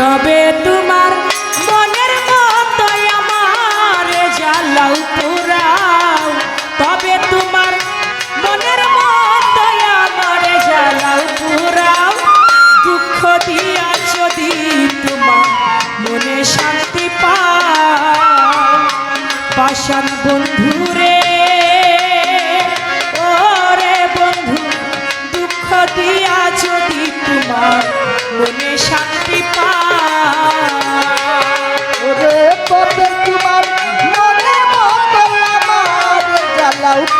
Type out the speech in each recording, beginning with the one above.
তবে তোমার মনের মতো আমার জ্বালাও পুরাও তবে তোমার মনের মতো আমার জ্বালাও পুরাও দুঃখ দিয়া যদি তোমার মনে শান্তি পাও। পাশান বন্ধু দাও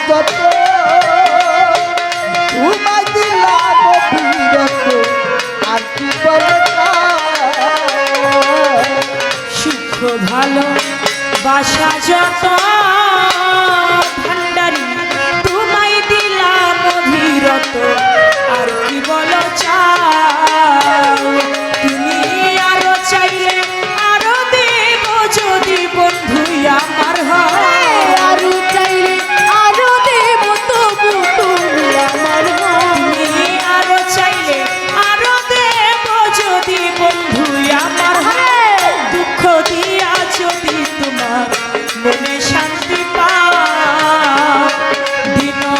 যত ঘুমাই দিলাম বিরত আর কি সুখ ভালো বাসা যত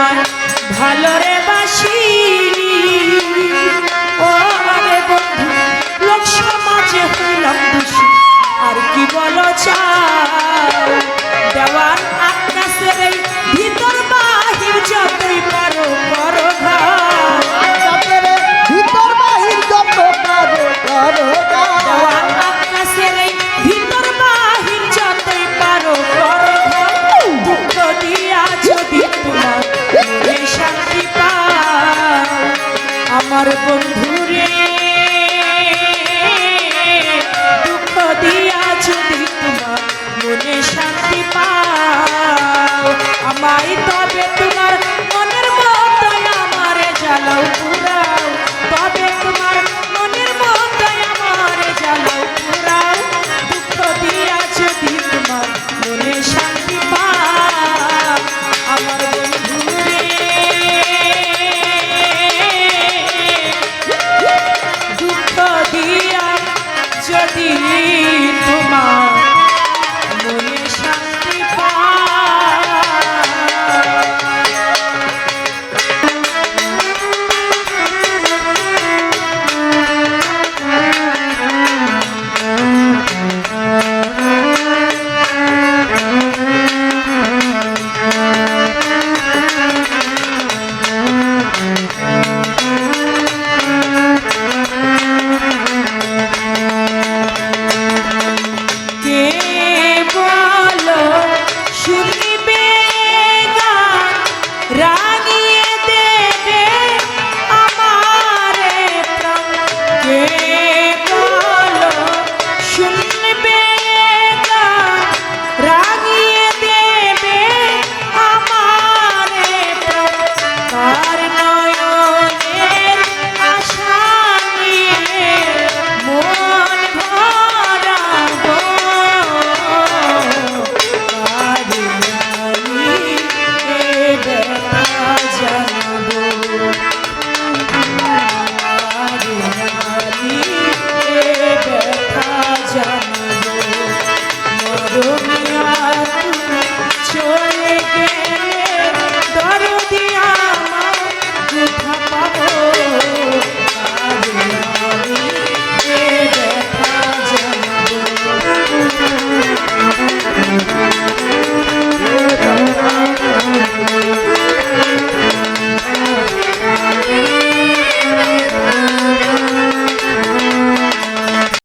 তোমার ভালো রে বাসি ও রে বন্ধু, লোক সমাজে হইলাম আর কি বলো চা দেওয়া